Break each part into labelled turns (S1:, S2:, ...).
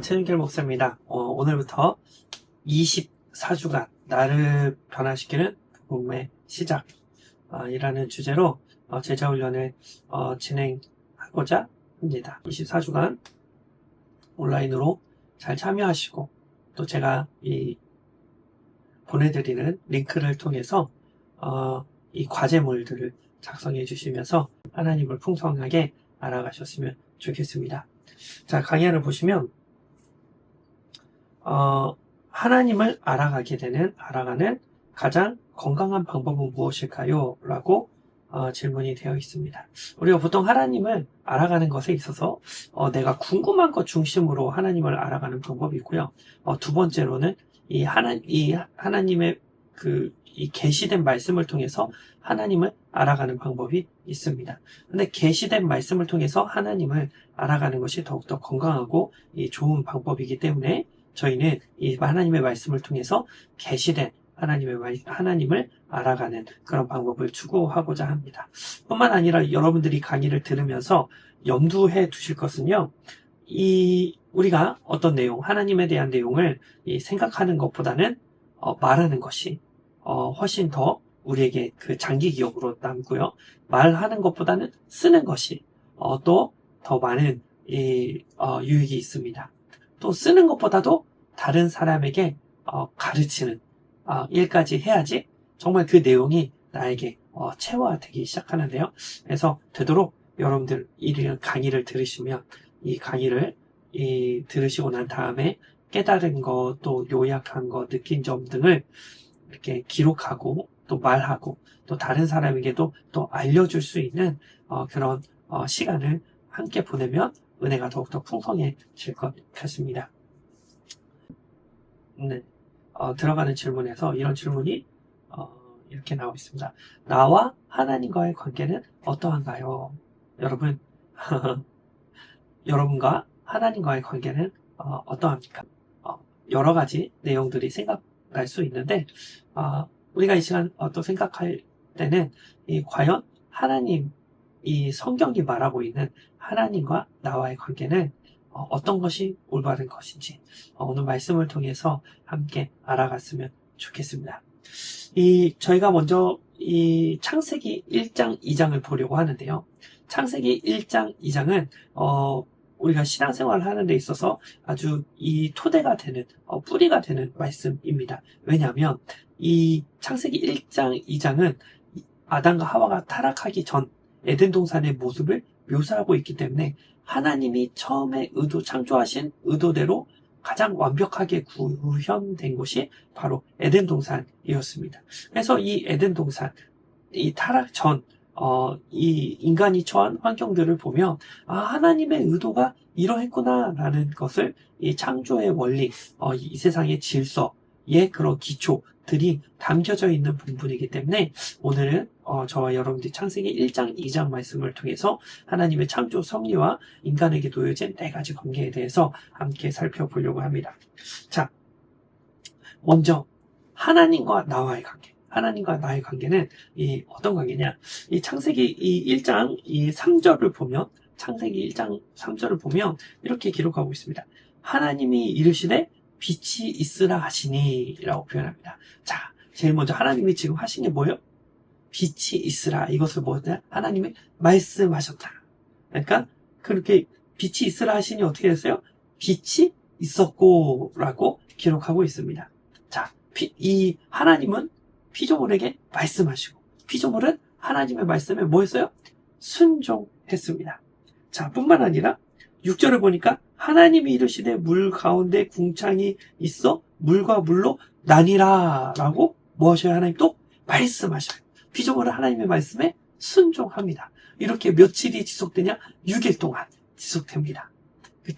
S1: 최윤길 목사입니다. 어, 오늘부터 24주간 나를 변화시키는 복음의 시작이라는 어, 주제로 어, 제자훈련을 어, 진행하고자 합니다. 24주간 온라인으로 잘 참여하시고 또 제가 이 보내드리는 링크를 통해서 어, 이 과제물들을 작성해 주시면서 하나님을 풍성하게 알아가셨으면 좋겠습니다. 자 강의안을 보시면 어, 하나님을 알아가게 되는 알아가는 가장 건강한 방법은 무엇일까요? 라고 어, 질문이 되어 있습니다. 우리가 보통 하나님을 알아가는 것에 있어서 어, 내가 궁금한 것 중심으로 하나님을 알아가는 방법이 있고요. 어, 두 번째로는 이 하나 이 하나님의 그 이 계시된 말씀을 통해서 하나님을 알아가는 방법이 있습니다. 근데 게시된 말씀을 통해서 하나님을 알아가는 것이 더욱더 건강하고 이 좋은 방법이기 때문에 저희는 이 하나님의 말씀을 통해서 계시된 하나님의 하나님을 알아가는 그런 방법을 추구하고자 합니다. 뿐만 아니라 여러분들이 강의를 들으면서 염두해 두실 것은요. 이 우리가 어떤 내용, 하나님에 대한 내용을 생각하는 것보다는 어, 말하는 것이 어, 훨씬 더 우리에게 그 장기 기억으로 남고요. 말하는 것보다는 쓰는 것이 어, 또 더 많은 이, 어, 유익이 있습니다. 또 쓰는 것보다도 다른 사람에게 어, 가르치는 어, 일까지 해야지 정말 그 내용이 나에게 어, 체화되기 시작하는데요. 그래서 되도록 여러분들 이런 강의를 들으시면 이 강의를 이, 들으시고 난 다음에 깨달은 것, 또 요약한 것, 느낀 점 등을 이렇게 기록하고 또 말하고 또 다른 사람에게도 또 알려줄 수 있는 어, 그런 어, 시간을 함께 보내면 은혜가 더욱더 풍성해질 것 같습니다. 네. 어, 들어가는 질문에서 이런 질문이 어, 이렇게 나오고 있습니다. 나와 하나님과의 관계는 어떠한가요? 여러분, 여러분과 하나님과의 관계는 어, 떠합니까 어, 여러 가지 내용들이 생각날 수 있는데 어, 우리가 이 시간 어, 또 생각할 때는 이 과연 하나님 이 성경이 말하고 있는 하나님과 나와의 관계는 어, 어떤 것이 올바른 것인지 어, 오늘 말씀을 통해서 함께 알아갔으면 좋겠습니다. 이 저희가 먼저 이 창세기 1장 2장을 보려고 하는데요. 창세기 1장 2장은 어 우리가 신앙생활을 하는 데 있어서 아주 이 토대가 되는 어, 뿌리가 되는 말씀입니다. 왜냐하면 이 창세기 1장 2장은 아담과 하와가 타락하기 전 에덴 동산의 모습을 묘사하고 있기 때문에 하나님이 처음에 의도 창조하신 의도대로 가장 완벽하게 구현된 곳이 바로 에덴 동산이었습니다. 그래서 이 에덴 동산, 이 타락 전, 어, 이 인간이 처한 환경들을 보면, 아, 하나님의 의도가 이러했구나라는 것을 이 창조의 원리, 어, 이 세상의 질서, 예, 그런 기초, 들이 담겨져 있는 부분이기 때문에 오늘은 어, 저와 여러분들이 창세기 1장, 2장 말씀을 통해서 하나님의 창조 섭리와 인간에게 놓여진 네 가지 관계에 대해서 함께 살펴보려고 합니다. 자, 먼저 하나님과 나와의 관계. 하나님과 나의 관계는 이 어떤 관계냐? 이 창세기 이 1장 이 3절을 보면 창세기 1장 3절을 보면 이렇게 기록하고 있습니다. 하나님이 이르시되 빛이 있으라 하시니라고 표현합니다. 자, 제일 먼저 하나님이 지금 하신 게 뭐예요? 빛이 있으라. 이것을 뭐냐? 였 하나님이 말씀하셨다. 그러니까 그렇게 빛이 있으라 하시니 어떻게 됐어요? 빛이 있었고라고 기록하고 있습니다. 자, 피, 이 하나님은 피조물에게 말씀하시고 피조물은 하나님의 말씀에 뭐했어요? 순종했습니다. 자, 뿐만 아니라 6절을 보니까 하나님이 이르시되 물 가운데 궁창이 있어 물과 물로 나뉘라 라고 무엇을 하나님 또 말씀하셔요. 피조물은 하나님의 말씀에 순종합니다. 이렇게 며칠이 지속되냐? 6일 동안 지속됩니다. 그렇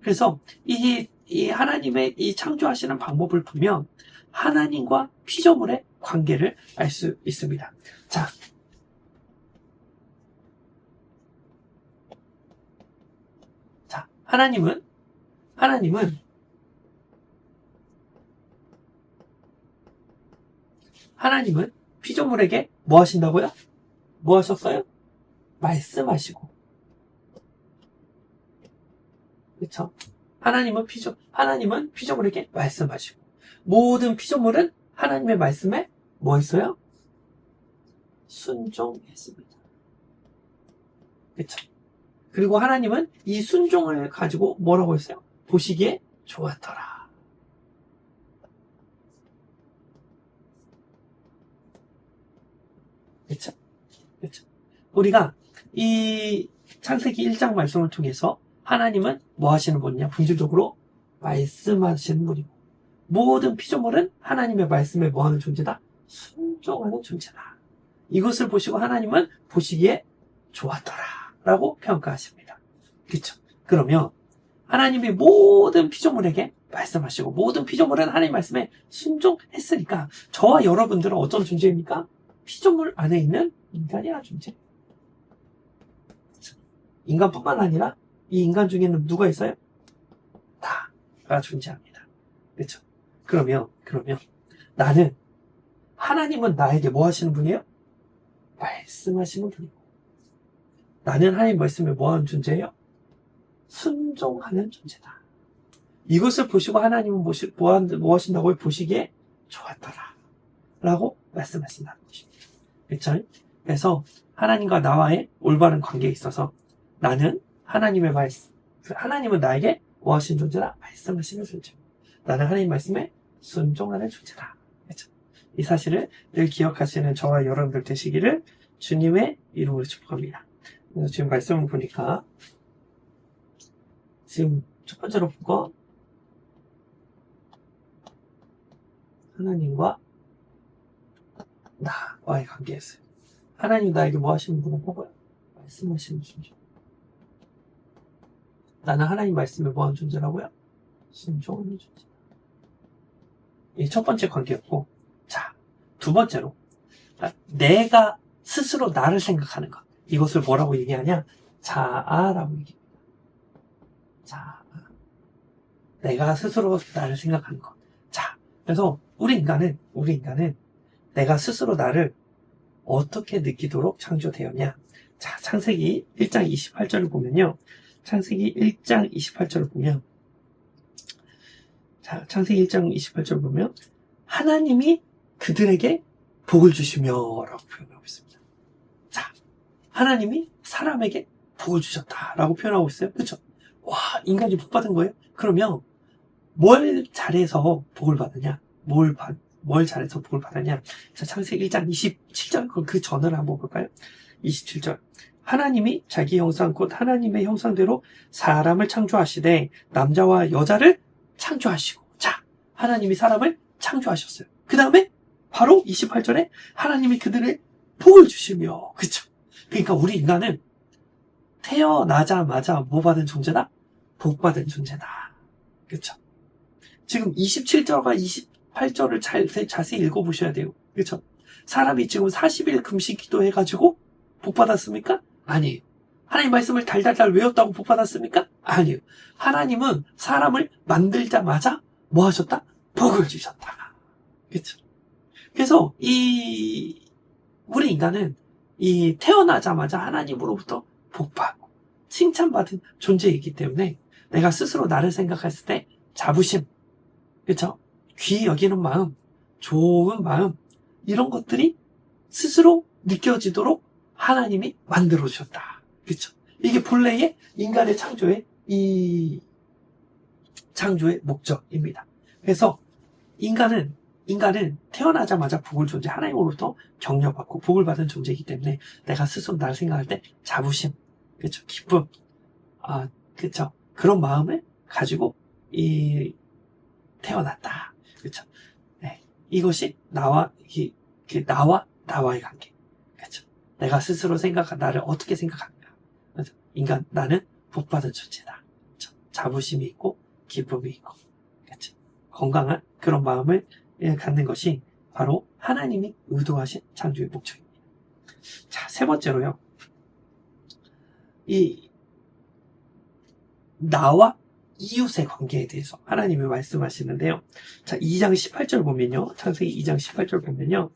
S1: 그래서 이, 이 하나님의 이 창조하시는 방법을 보면 하나님과 피조물의 관계를 알 수 있습니다. 자, 하나님은 하나님은 하나님은 피조물에게 뭐 하신다고요? 뭐 하셨어요? 말씀하시고 그렇죠? 하나님은 피조 하나님은 피조물에게 말씀하시고 모든 피조물은 하나님의 말씀에 뭐 있어요? 순종했습니다. 그렇죠? 그리고 하나님은 이 순종을 가지고 뭐라고 했어요? 보시기에 좋았더라. 그쵸? 그쵸? 우리가 이 창세기 1장 말씀을 통해서 하나님은 뭐 하시는 분이냐? 본질적으로 말씀하시는 분이고 모든 피조물은 하나님의 말씀에 뭐하는 존재다? 순종하는 존재다. 이것을 보시고 하나님은 보시기에 좋았더라. 라고 평가하십니다. 그렇죠 그러면 하나님이 모든 피조물에게 말씀하시고 모든 피조물은 하나님 말씀에 순종했으니까 저와 여러분들은 어떤 존재입니까? 피조물 안에 있는 인간이란 존재. 인간뿐만 아니라 이 인간 중에는 누가 있어요? 다가 존재합니다. 그렇죠? 그러면 그러면 나는 하나님은 나에게 뭐 하시는 분이에요? 말씀하시는 분이에요. 나는 하나님 말씀에 뭐하는 존재예요? 순종하는 존재다. 이것을 보시고 하나님은 보시, 뭐, 뭐 하신다고 보시기에 좋았더라. 라고 말씀하신다는 것입니다. 그렇죠? 그래서 하나님과 나와의 올바른 관계에 있어서 나는 하나님의 말씀, 그 하나님은 나에게 뭐 하신 존재다 말씀하시는 존재. 나는 하나님 말씀에 순종하는 존재다. 그렇죠? 이 사실을 늘 기억하시는 저와 여러분들 되시기를 주님의 이름으로 축복합니다. 그래서 지금 말씀을 보니까 지금 첫 번째로 본거 하나님과 나와의 관계였어요. 하나님 나에게 뭐 하시는 분은 뭐고요? 말씀하시는 존재. 나는 하나님 말씀에 뭐한 존재라고요? 신조하는 존재. 이첫 번째 관계였고, 자, 두 번째로. 내가 스스로 나를 생각하는 것. 이것을 뭐라고 얘기하냐? 자아라고 얘기합니다. 자아. 내가 스스로 나를 생각하는 것. 자. 그래서 우리 인간은, 우리 인간은 내가 스스로 나를 어떻게 느끼도록 창조되었냐? 자, 창세기 1장 28절을 보면요. 창세기 1장 28절을 보면 자, 창세기 1장 28절 을 보면 하나님이 그들에게 복을 주시며 라고 표현하고 있습니다. 하나님이 사람에게 복을 주셨다라고 표현하고 있어요. 그렇죠? 와 인간이 복 받은 거예요? 그러면 뭘 잘해서 복을 받느냐? 뭘, 받, 뭘 잘해서 복을 받느냐? 그래서 창세기 1장 27절 그 전을 한번 볼까요? 27절 하나님이 자기 형상 곧 하나님의 형상대로 사람을 창조하시되 남자와 여자를 창조하시고 자 하나님이 사람을 창조하셨어요. 그 다음에 바로 28절에 하나님이 그들을 복을 주시며 그렇죠 그러니까 우리 인간은 태어나자마자 뭐 받은 존재다? 복 받은 존재다. 그렇죠? 지금 27절과 28절을 잘, 자세히 읽어보셔야 돼요. 그렇죠? 사람이 지금 40일 금식 기도해가지고 복 받았습니까? 아니에요. 하나님 말씀을 달달달 외웠다고 복 받았습니까? 아니요 하나님은 사람을 만들자마자 뭐 하셨다? 복을 주셨다. 그렇죠? 그래서 이 우리 인간은 이 태어나자마자 하나님으로부터 복받고 칭찬받은 존재이기 때문에 내가 스스로 나를 생각했을 때 자부심, 그렇죠? 귀 여기는 마음, 좋은 마음 이런 것들이 스스로 느껴지도록 하나님이 만들어 주셨다. 그렇죠? 이게 본래의 인간의 창조의 이 창조의 목적입니다. 그래서 인간은 인간은 태어나자마자 복을 존재, 하나님으로부터 격려받고 복을 받은 존재이기 때문에 내가 스스로 나를 생각할 때 자부심, 그쵸, 기쁨, 아, 그쵸, 그런 마음을 가지고 이 태어났다, 그쵸. 네, 이것이 나와 이, 그 나와 나와의 관계, 그쵸. 내가 스스로 생각한 나를 어떻게 생각하는가, 그쵸? 인간 나는 복 받은 존재다, 그쵸? 자부심이 있고 기쁨이 있고, 그쵸. 건강한 그런 마음을 갖는 것이 바로 하나님이 의도하신 창조의 목적입니다. 자, 세 번째로요. 이 나와 이웃의 관계에 대해서 하나님이 말씀하시는데요. 자, 2장 18절 보면요. 창세기 2장 18절 보면요.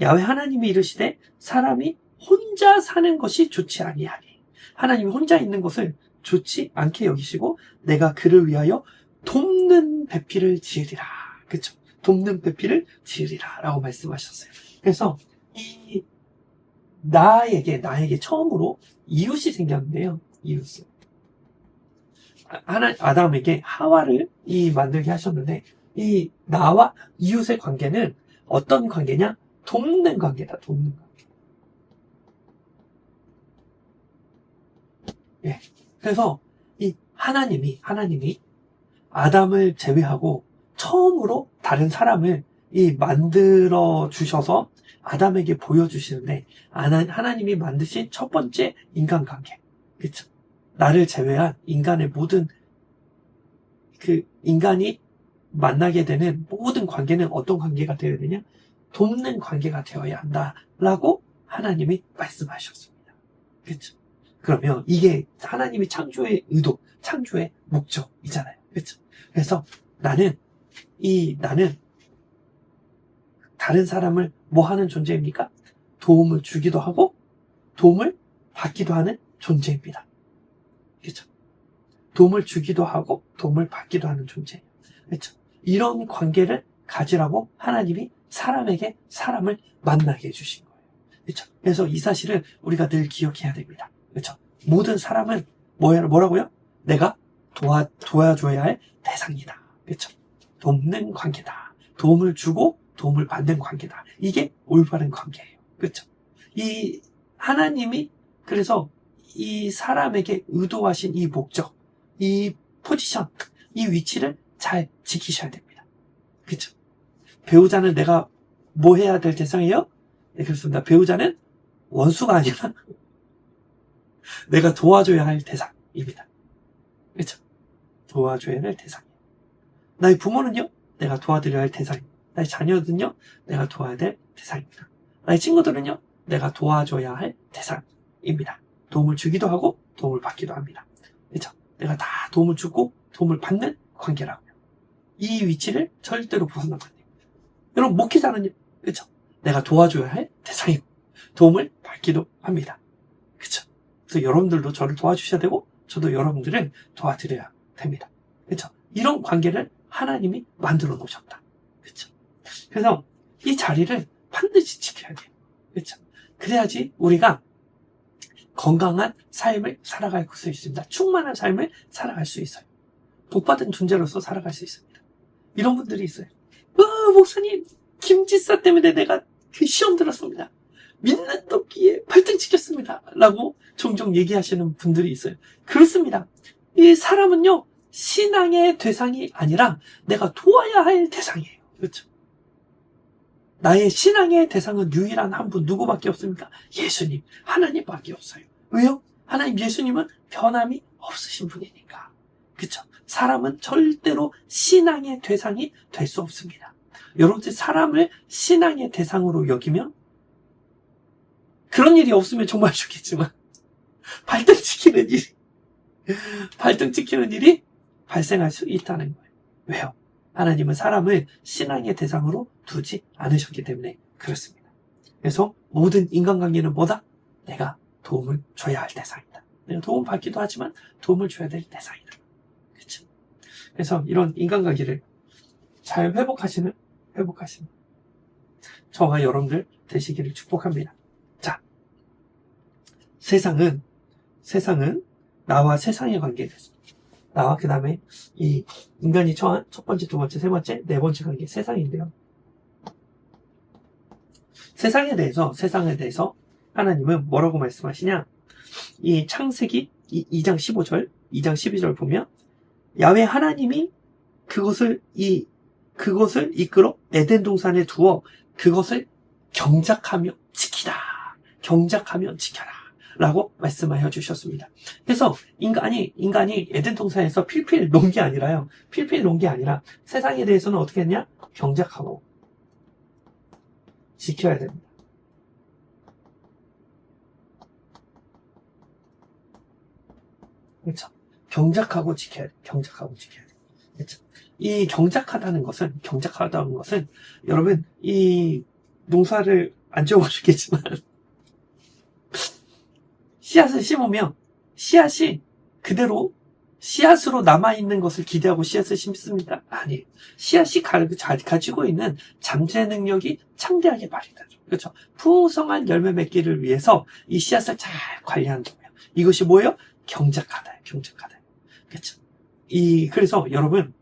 S1: 야외 하나님이 이르시되 사람이 혼자 사는 것이 좋지 아니하니 하나님이 혼자 있는 것을 좋지 않게 여기시고 내가 그를 위하여 돕는 배필을 지으리라. 그렇죠? 돕는 배필을 지으리라 라고 말씀하셨어요. 그래서 이 나에게 나에게 처음으로 이웃이 생겼는데요. 이웃을 아, 하나 아담에게 하와를 이 만들게 하셨는데 이 나와 이웃의 관계는 어떤 관계냐? 돕는 관계다. 돕는 관계. 예. 그래서 이 하나님이 하나님이 아담을 제외하고 처음으로 다른 사람을 이 만들어 주셔서 아담에게 보여주시는데 하나님이 만드신 첫 번째 인간관계 그쵸 나를 제외한 인간의 모든 그 인간이 만나게 되는 모든 관계는 어떤 관계가 되어야 되냐 돕는 관계가 되어야 한다라고 하나님이 말씀하셨습니다 그쵸 그러면 이게 하나님이 창조의 의도 창조의 목적이잖아요 그쵸 그래서 나는 이 나는 다른 사람을 뭐 하는 존재입니까? 도움을 주기도 하고 도움을 받기도 하는 존재입니다. 그렇죠? 도움을 주기도 하고 도움을 받기도 하는 존재. 그렇죠? 이런 관계를 가지라고 하나님이 사람에게 사람을 만나게 해주신 거예요. 그렇죠? 그래서 이 사실을 우리가 늘 기억해야 됩니다. 그렇죠? 모든 사람은 뭐라고요 내가 도와, 도와줘야 할 대상이다. 그렇죠? 돕는 관계다. 도움을 주고 도움을 받는 관계다. 이게 올바른 관계예요. 그렇죠? 이 하나님이 그래서 이 사람에게 의도하신 이 목적, 이 포지션, 이 위치를 잘 지키셔야 됩니다. 그렇죠? 배우자는 내가 뭐 해야 될 대상이에요? 네, 그렇습니다. 배우자는 원수가 아니라 내가 도와줘야 할 대상입니다. 그렇죠? 도와줘야 할 대상. 나의 부모는요, 내가 도와드려야 할 대상입니다. 나의 자녀는요, 내가 도와야 될 대상입니다. 나의 친구들은요, 내가 도와줘야 할 대상입니다. 도움을 주기도 하고 도움을 받기도 합니다. 그렇죠? 내가 다 도움을 주고 도움을 받는 관계라고요. 이 위치를 절대로 벗어나면 안 됩니다. 여러분 목회자는요, 그렇죠? 내가 도와줘야 할 대상이고 도움을 받기도 합니다. 그렇죠? 그래서 여러분들도 저를 도와주셔야 되고 저도 여러분들을 도와드려야 됩니다. 그렇죠? 이런 관계를 하나님이 만들어 놓으셨다. 그렇죠? 그래서 이 자리를 반드시 지켜야 돼요. 그렇죠? 그래야지 우리가 건강한 삶을 살아갈 수 있습니다. 충만한 삶을 살아갈 수 있어요. 복받은 존재로서 살아갈 수 있습니다. 이런 분들이 있어요. 와, 어, 목사님, 김지사 때문에 내가 그 시험 들었습니다. 믿는 도끼에 발등지켰습니다. 라고 종종 얘기하시는 분들이 있어요. 그렇습니다. 이 사람은요, 신앙의 대상이 아니라 내가 도와야 할 대상이에요. 그렇죠? 나의 신앙의 대상은 유일한 한 분 누구밖에 없습니까? 예수님, 하나님밖에 없어요. 왜요? 하나님 예수님은 변함이 없으신 분이니까. 그쵸 그렇죠? 사람은 절대로 신앙의 대상이 될 수 없습니다. 여러분, 들 사람을 신앙의 대상으로 여기면 그런 일이 없으면 정말 좋겠지만 발등 찍히는 일, 발등 찍히는 일이 발생할 수 있다는 거예요. 왜요? 하나님은 사람을 신앙의 대상으로 두지 않으셨기 때문에 그렇습니다. 그래서 모든 인간관계는 뭐다? 내가 도움을 줘야 할 대상이다. 내가 도움 받기도 하지만 도움을 줘야 될 대상이다. 그렇죠? 그래서 이런 인간관계를 잘 회복하시는 회복하시는 저와 여러분들 되시기를 축복합니다. 자, 세상은 세상은 나와 세상의 관계에 대해서 나와 아, 그 다음에 이 인간이 처한 첫 번째, 두 번째, 세 번째, 네 번째가 이게 세상인데요. 세상에 대해서 세상에 대해서 하나님은 뭐라고 말씀하시냐? 이 창세기 2장 15절, 2장 12절 보면 야외 하나님이 그것을 이 그것을 이끌어 에덴 동산에 두어 그것을 경작하며 지키다. 경작하며 지켜라. 라고 말씀하여 주셨습니다. 그래서 인간이, 인간이 에덴 동산에서 필필 논 게 아니라요. 필필 논 게 아니라 세상에 대해서는 어떻게 했냐? 경작하고 지켜야 됩니다. 그렇죠? 경작하고 지켜야 돼. 경작하고 지켜야 돼. 그렇죠? 이 경작하다는 것은 경작하다는 것은 여러분 이 농사를 안지어보시겠지만 씨앗을 심으며 씨앗이 그대로 씨앗으로 남아있는 것을 기대하고 씨앗을 심습니다. 아니, 씨앗이 가, 가지고 있는 잠재 능력이 창대하게 발휘되죠. 그렇죠? 풍성한 열매 맺기를 위해서 이 씨앗을 잘 관리하는 거요 이것이 뭐예요? 경작하다. 경작하다. 그렇죠? 이, 그래서 여러분,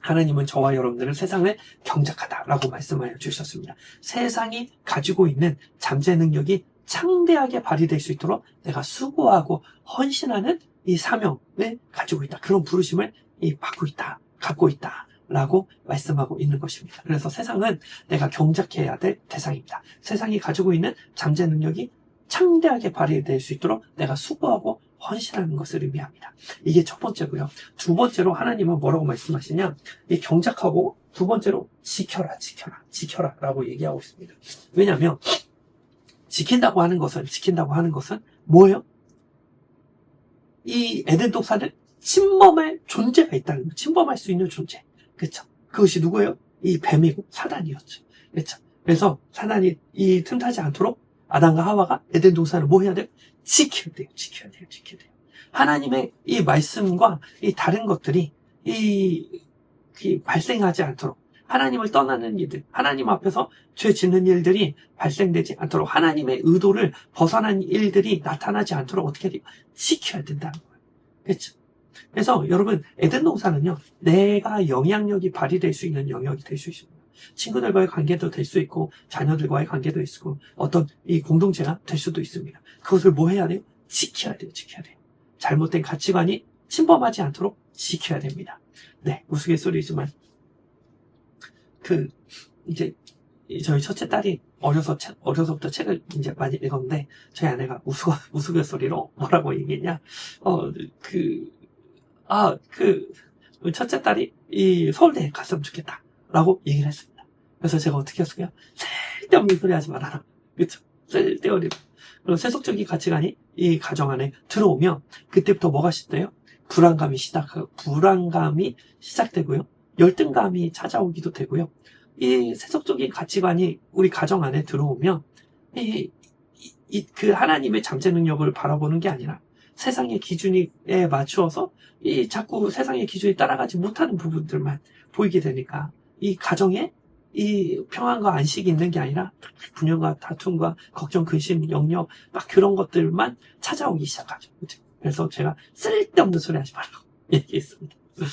S1: 하나님은 저와 여러분들을 세상을 경작하다라고 말씀하여 주셨습니다. 세상이 가지고 있는 잠재 능력이 창대하게 발휘될 수 있도록 내가 수고하고 헌신하는 이 사명을 가지고 있다. 그런 부르심을 이 받고 있다. 갖고 있다. 라고 말씀하고 있는 것입니다. 그래서 세상은 내가 경작해야 될 대상입니다. 세상이 가지고 있는 잠재 능력이 창대하게 발휘될 수 있도록 내가 수고하고 헌신하는 것을 의미합니다. 이게 첫 번째고요. 두 번째로 하나님은 뭐라고 말씀하시냐? 이 경작하고 두 번째로 지켜라, 지켜라, 지켜라라고 얘기하고 있습니다. 왜냐하면 지킨다고 하는 것은 지킨다고 하는 것은 뭐예요? 이 에덴 독사를 침범할 존재가 있다는 거예요. 침범할 수 있는 존재. 그렇죠? 그것이 누구예요? 이 뱀이고 사단이었죠. 그렇죠? 그래서 사단이 이 틈타지 않도록 아담과 하와가 에덴 동산을 뭐 해야 돼요? 지켜야 돼요. 지켜야 돼요. 지켜야 돼요. 하나님의 이 말씀과 이 다른 것들이 이, 이 발생하지 않도록 하나님을 떠나는 일들 하나님 앞에서 죄 짓는 일들이 발생되지 않도록 하나님의 의도를 벗어난 일들이 나타나지 않도록 어떻게 해야 지켜야 된다는 거예요. 그렇죠? 그래서 여러분 에덴 동산은요 내가 영향력이 발휘될 수 있는 영역이 될 수 있습니다. 친구들과의 관계도 될 수 있고 자녀들과의 관계도 있고 어떤 이 공동체가 될 수도 있습니다. 그것을 뭐 해야 돼요? 지켜야 돼요. 지켜야 돼요. 잘못된 가치관이 침범하지 않도록 지켜야 됩니다. 네, 우스갯소리지만 그 이제 저희 첫째 딸이 어려서 책, 어려서부터 책을 이제 많이 읽었는데 저희 아내가 우스 우스갯소리로 뭐라고 얘기했냐 어그아그 아, 그 첫째 딸이 이 서울대에 갔으면 좋겠다라고 얘기를 했습니다. 그래서 제가 어떻게 했을까요 쓸데없는 소리 하지 말아라. 그렇 쓸데없는 그리고 세속적인 가치관이 이 가정 안에 들어오면 그때부터 뭐가 시작돼요? 불안감이 시작 불안감이 시작되고요. 열등감이 찾아오기도 되고요. 이 세속적인 가치관이 우리 가정 안에 들어오면 이, 이, 이, 그 하나님의 잠재 능력을 바라보는 게 아니라 세상의 기준에 맞추어서 이 자꾸 세상의 기준에 따라가지 못하는 부분들만 보이게 되니까 이 가정에 이 평안과 안식이 있는 게 아니라 분열과 다툼과 걱정, 근심, 영역 막 그런 것들만 찾아오기 시작하죠. 그렇죠? 그래서 제가 쓸데없는 소리 하지 말라고 얘기했습니다. 그렇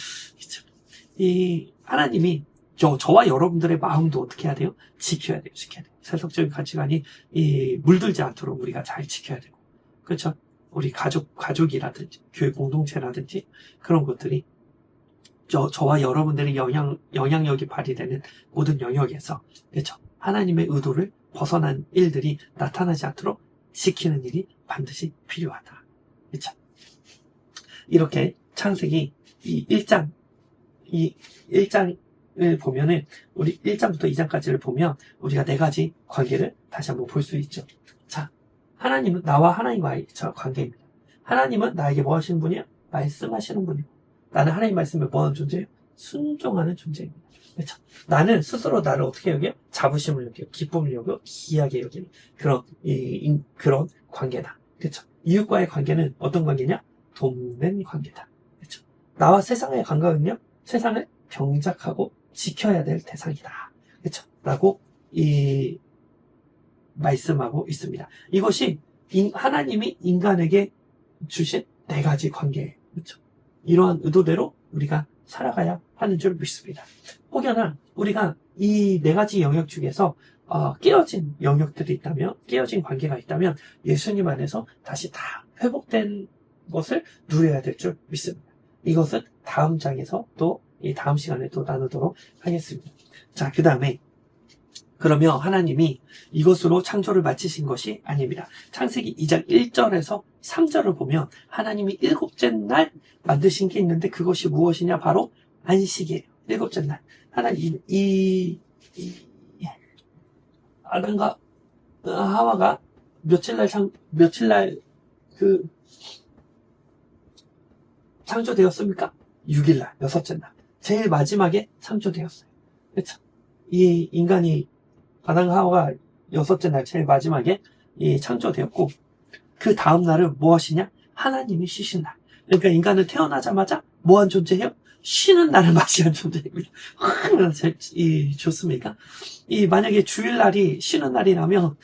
S1: 이 하나님이 저, 저와 여러분들의 마음도 어떻게 해야 돼요? 지켜야 돼요. 지켜야 돼요. 세속적인 가치관이 이 물들지 않도록 우리가 잘 지켜야 되고. 그렇죠? 우리 가족, 가족이라든지, 교회 공동체라든지, 그런 것들이 저, 저와 여러분들의 영향, 영향력이 발휘되는 모든 영역에서, 그렇죠? 하나님의 의도를 벗어난 일들이 나타나지 않도록 지키는 일이 반드시 필요하다. 그렇죠? 이렇게 창세기 이 1장 이 1장을 보면은 우리 1장부터 2장까지를 보면 우리가 네 가지 관계를 다시 한번 볼 수 있죠. 자, 하나님은 나와 하나님과의 저 관계입니다. 하나님은 나에게 뭐 하시는 분이요? 말씀하시는 분이요. 나는 하나님 말씀에 뭐하는 존재예요? 순종하는 존재입니다. 그렇죠? 나는 스스로 나를 어떻게 여겨요? 자부심을 여겨요. 기쁨을 여겨요. 기이하게 여기는 그런, 이, 이, 그런 관계다. 그렇죠? 이웃과의 관계는 어떤 관계냐? 돕는 관계다. 그렇죠? 나와 세상의 관계는요? 세상을 경작하고 지켜야 될 대상이다. 그렇죠? 라고 이 말씀하고 있습니다. 이것이 하나님이 인간에게 주신 네 가지 관계. 그렇죠? 이러한 의도대로 우리가 살아가야 하는 줄 믿습니다. 혹여나 우리가 이 네 가지 영역 중에서 어, 깨어진 영역들이 있다면, 깨어진 관계가 있다면 예수님 안에서 다시 다 회복된 것을 누려야 될 줄 믿습니다. 이것은 다음 장에서 또 이 다음 시간에 또 나누도록 하겠습니다. 자, 그 다음에 그러면 하나님이 이것으로 창조를 마치신 것이 아닙니다. 창세기 2장 1절에서 3절을 보면 하나님이 일곱째 날 만드신 게 있는데 그것이 무엇이냐? 바로 안식이에요. 일곱째 날. 하나님, 이, 이, 이 예. 아담과 하와가 며칠 날 상, 며칠 날그 창조되었습니까? 6일날, 여섯째 날. 제일 마지막에 창조되었어요. 그쵸? 그렇죠? 이 인간이, 아담 하와가 여섯째 날 제일 마지막에 이 창조되었고, 그 다음날은 무엇이냐? 하나님이 쉬신 날. 그러니까 인간은 태어나자마자 뭐한 존재예요? 쉬는 날을 맞이한 존재입니다. 이 좋습니까? 이 만약에 주일날이 쉬는 날이라면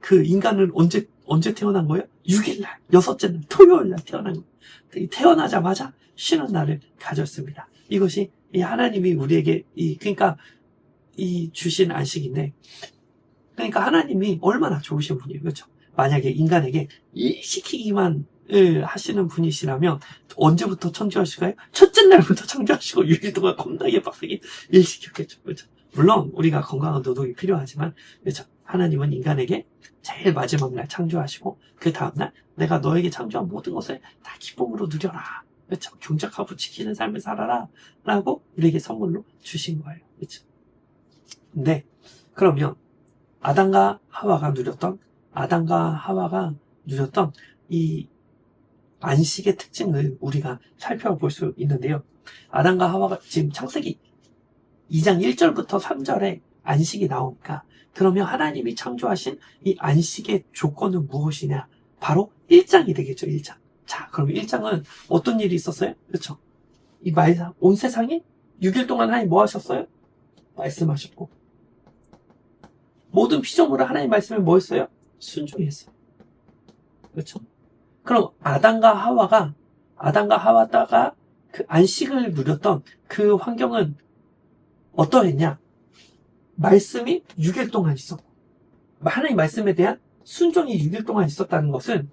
S1: 그 인간은 언제 언제 태어난 거예요? 6일날, 여섯째 날, 토요일날 태어난 거예요. 그 태어나자마자 쉬는 날을 가졌습니다. 이것이 이 하나님이 우리에게 이 그러니까 이 주신 안식인데 그러니까 하나님이 얼마나 좋으신 분이에요. 그렇죠? 만약에 인간에게 일 시키기만 하시는 분이시라면 언제부터 창조하실까요? 첫째 날부터 창조하시고 6일 동안 겁나게 빡세게 일 시켰겠죠. 그렇죠? 물론 우리가 건강한 노동이 필요하지만 그렇죠? 하나님은 인간에게 제일 마지막 날 창조하시고 그 다음날 내가 너에게 창조한 모든 것을 다 기쁨으로 누려라. 그렇죠? 경작하고 지키는 삶을 살아라. 라고 우리에게 선물로 주신 거예요. 그렇죠? 근데 네. 그러면 아담과 하와가 누렸던 아담과 하와가 누렸던 이 안식의 특징을 우리가 살펴볼 수 있는데요. 아담과 하와가 지금 창세기 2장 1절부터 3절에 안식이 나오니까 그러면 하나님이 창조하신 이 안식의 조건은 무엇이냐? 바로 1장이 되겠죠, 1장 자, 그럼 일장은 어떤 일이 있었어요? 그렇죠? 이 말상 온 세상이 6일 동안 하나님 뭐 하셨어요? 말씀하셨고 모든 피조물을 하나님 말씀에 뭐 했어요? 순종했어요. 그렇죠? 그럼 아담과 하와가 아담과 하와다가 그 안식을 누렸던 그 환경은 어떠했냐? 말씀이 6일 동안 있었고 하나님 말씀에 대한 순종이 6일 동안 있었다는 것은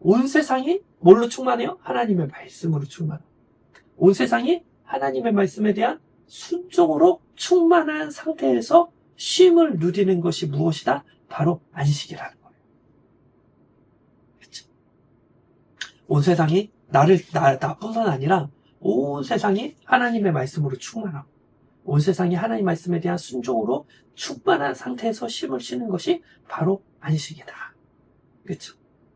S1: 온 세상이 뭘로 충만해요? 하나님의 말씀으로 충만. 온 세상이 하나님의 말씀에 대한 순종으로 충만한 상태에서 쉼을 누리는 것이 무엇이다? 바로 안식이라는 거예요. 그치? 그렇죠? 온 세상이 나를 나, 나뿐만 아니라 온 세상이 하나님의 말씀으로 충만하고 온 세상이 하나님 말씀에 대한 순종으로 충만한 상태에서 심을 쉬는 것이 바로 안식이다. 그렇죠?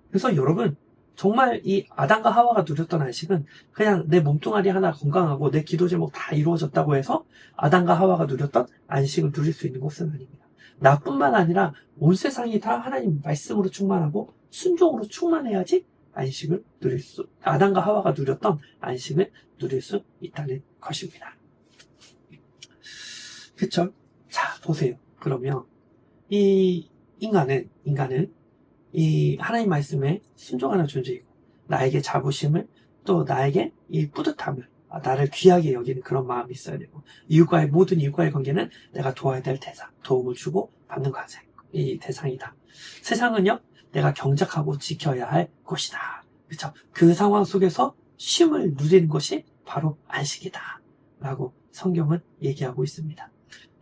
S1: 그래서 여러분 정말 이 아담과 하와가 누렸던 안식은 그냥 내 몸뚱아리 하나 건강하고 내 기도 제목 다 이루어졌다고 해서 아담과 하와가 누렸던 안식을 누릴 수 있는 것은 아닙니다. 나뿐만 아니라 온 세상이 다 하나님 말씀으로 충만하고 순종으로 충만해야지 안식을 누릴 수 아담과 하와가 누렸던 안식을 누릴 수 있다는 것입니다. 그쵸? 자, 보세요. 그러면 이 인간은, 인간은 이 하나님 말씀에 순종하는 존재이고, 나에게 자부심을, 또 나에게 이 뿌듯함을, 아, 나를 귀하게 여기는 그런 마음이 있어야 되고, 이웃과의, 모든 이웃과의 관계는 내가 도와야 될 대상, 도움을 주고 받는 과정, 이 대상이다. 세상은요, 내가 경작하고 지켜야 할 곳이다. 그쵸? 그 상황 속에서 쉼을 누리는 것이 바로 안식이다. 라고 성경은 얘기하고 있습니다.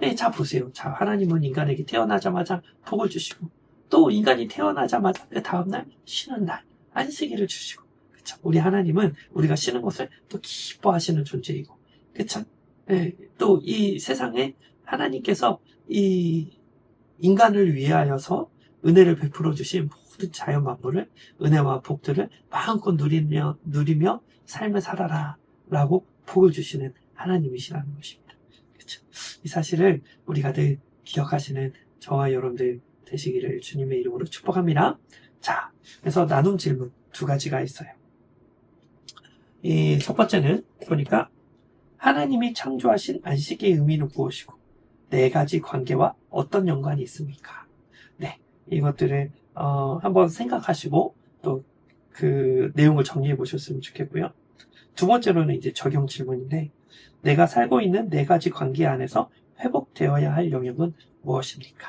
S1: 네, 자 보세요. 자 하나님은 인간에게 태어나자마자 복을 주시고 또 인간이 태어나자마자 그 다음날 쉬는 날 안식일을 주시고 그쵸? 우리 하나님은 우리가 쉬는 것을 또 기뻐하시는 존재이고 그쵸? 예, 또이 세상에 하나님께서 이 인간을 위하여서 은혜를 베풀어 주신 모든 자연 만물을 은혜와 복들을 마음껏 누리며 누리며 삶을 살아라 라고 복을 주시는 하나님이시라는 것입니다. 것이죠. 이 사실을 우리가 늘 기억하시는 저와 여러분들 되시기를 주님의 이름으로 축복합니다. 자, 그래서 나눔 질문 두 가지가 있어요. 이 첫 번째는 보니까 하나님이 창조하신 안식의 의미는 무엇이고 네 가지 관계와 어떤 연관이 있습니까? 네, 이것들을 어, 한번 생각하시고 또 그 내용을 정리해 보셨으면 좋겠고요. 두 번째로는 이제 적용 질문인데 내가 살고 있는 네 가지 관계 안에서 회복되어야 할 영역은 무엇입니까?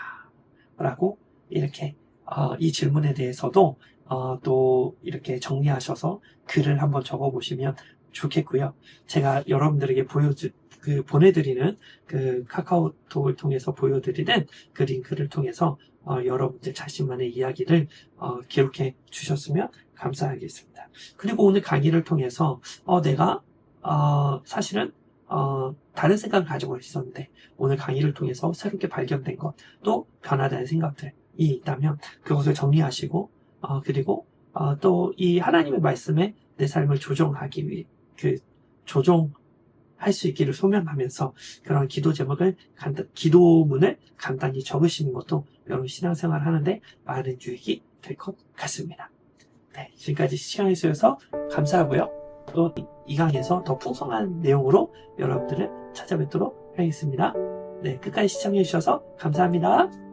S1: 라고 이렇게 어, 이 질문에 대해서도 어, 또 이렇게 정리하셔서 글을 한번 적어보시면 좋겠고요. 제가 여러분들에게 보여주, 그 보내드리는 그 카카오톡을 통해서 보여드리는 그 링크를 통해서 어, 여러분들 자신만의 이야기를 어, 기록해 주셨으면 감사하겠습니다. 그리고 오늘 강의를 통해서 어, 내가 어, 사실은 어, 다른 생각을 가지고 있었는데 오늘 강의를 통해서 새롭게 발견된 것 또 변화된 생각들이 있다면 그것을 정리하시고 어, 그리고 어, 또 이 하나님의 말씀에 내 삶을 조종하기 위해 그 조정 할수 있기를 소명하면서 그런 기도 제목을 간단, 기도문을 간단히 적으시는 것도 여러분 신앙생활 을 하는데 많은 유익이 될 것 같습니다. 네, 지금까지 시간을 쓰여서 감사하고요. 또이 강에서 더 풍성한 내용으로 여러분들을 찾아뵙도록 하겠습니다. 네, 끝까지 시청해주셔서 감사합니다.